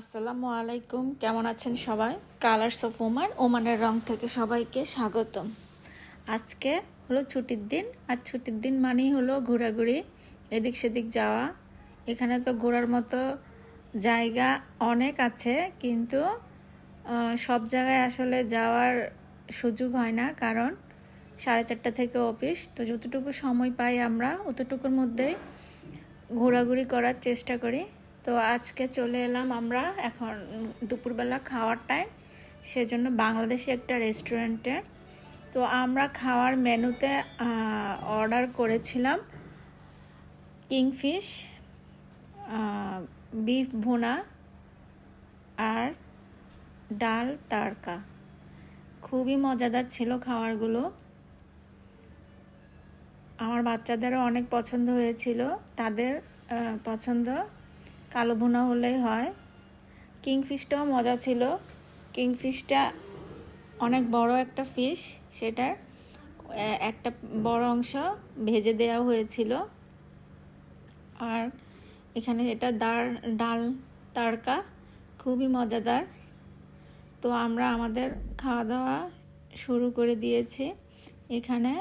আসসালামু আলাইকুম। কেমন আছেন সবাই? কালার্স অফ ওমান ওমানের রং থেকে সবাইকে স্বাগতম। আজকে হলো ছুটির দিন, আর ছুটির দিন মানেই হলো ঘোরাঘুরি, এদিক সেদিক যাওয়া। এখানে তো ঘোরার মতো জায়গা অনেক আছে, কিন্তু সব জায়গায় আসলে যাওয়ার সুযোগ হয় না, কারণ সাড়ে চারটা থেকে অফিস। তো যতটুকু সময় পাই আমরা, অতটুকুর মধ্যেই ঘোরাঘুরি করার চেষ্টা করি। তো আজকে চলে এলাম আমরা এখন দুপুরবেলা খাওয়ার টাইম সেজন্য বাংলাদেশি একটা রেস্টুরেন্টে তো আমরা খাওয়ার মেনুতে অর্ডার করেছিলাম কিংফিশ বিফ ভুনা আর ডাল তাড়কা। খুবই মজাদার ছিল খাওয়ারগুলো আমার বাচ্চাদেরও অনেক পছন্দ হয়েছিল। তাদের পছন্দ কালো ভুনা হলেই হয়। কিংফিশটাও মজা ছিল। কিংফিশটা অনেক বড় একটা ফিশ সেটার একটা বড় অংশ ভেজে দেওয়া হয়েছিল। আর এখানে এটা ডাল ডাল তাড়কা, খুবই মজাদার। তো আমরা আমাদের খাওয়া দাওয়া শুরু করে দিয়েছি। এখানে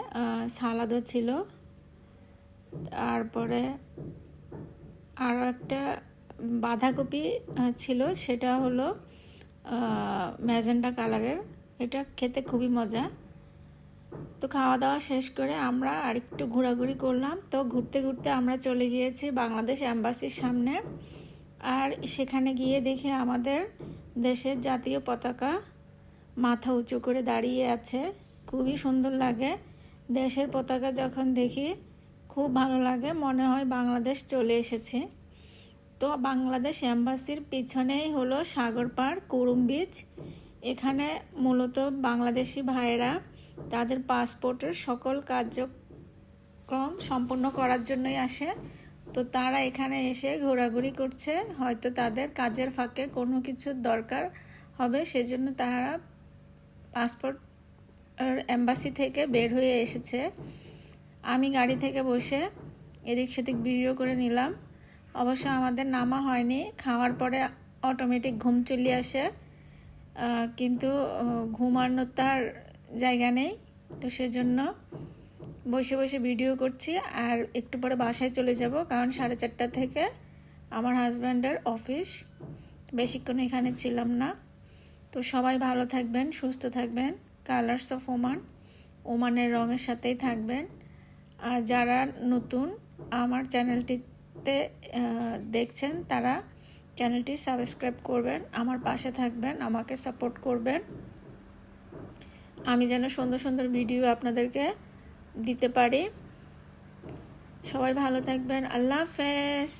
সালাদও ছিল। তারপরে আরও একটা বাঁধাকপি ছিল, সেটা হলো ম্যাজেন্ডা কালারের। এটা খেতে খুবই মজা। তো খাওয়া দাওয়া শেষ করে আমরা আরেকটু ঘোরাঘুরি করলাম। তো ঘুরতে ঘুরতে আমরা চলে গিয়েছি বাংলাদেশ অ্যাম্বাসির সামনে। আর সেখানে গিয়ে দেখে আমাদের দেশের জাতীয় পতাকা মাথা উঁচু করে দাঁড়িয়ে আছে। খুবই সুন্দর লাগে। দেশের পতাকা যখন দেখি, খুব ভালো লাগে। মনে হয় বাংলাদেশ চলে এসেছে। তো বাংলাদেশ অ্যাম্বাসির পিছনেই হলো সাগর পাড় কুরুম বিচ। এখানে মূলত বাংলাদেশি ভাইয়েরা তাদের পাসপোর্টের সকল কার্যক্রম সম্পন্ন করার জন্যই আসে। তো তারা এখানে এসে ঘোরাঘুরি করছে। হয়তো তাদের কাজের ফাঁকে কোনো কিছুর দরকার হবে, সেজন্য তারা পাসপোর্ট এম্বাসি থেকে বের হয়ে এসেছে। আমি গাড়ি থেকে বসে এদিক সেদিক ভিডিও করে নিলাম। অবশ্য আমাদের নামা হয়নি। খাওয়ার পরে অটোমেটিক ঘুম চলে আসে। কিন্তু আহ, ঘুমানোর তার জায়গা নেই। তো সেজন্য বসে বসে ভিডিও করছি আর একটু পরে বাসায় চলে যাব কারণ সাড়ে চারটা থেকে আমার হাজব্যান্ডের অফিস বেশিক্ষণ এখানে ছিলাম না। তো সবাই ভালো থাকবেন সুস্থ থাকবেন। কালার্স অফ ওমান ওমানের রঙের সাথেই থাকবেন। আর যারা নতুন আমার চ্যানেলটিতে আহ, দেখছেন তারা চ্যানেলটি সাবস্ক্রাইব করবেন আমার পাশে থাকবেন আমাকে সাপোর্ট করবেন। আমি যেন সুন্দর সুন্দর ভিডিও আপনাদেরকে দিতে পারি। সবাই ভালো থাকবেন আল্লাহ হাফেজ।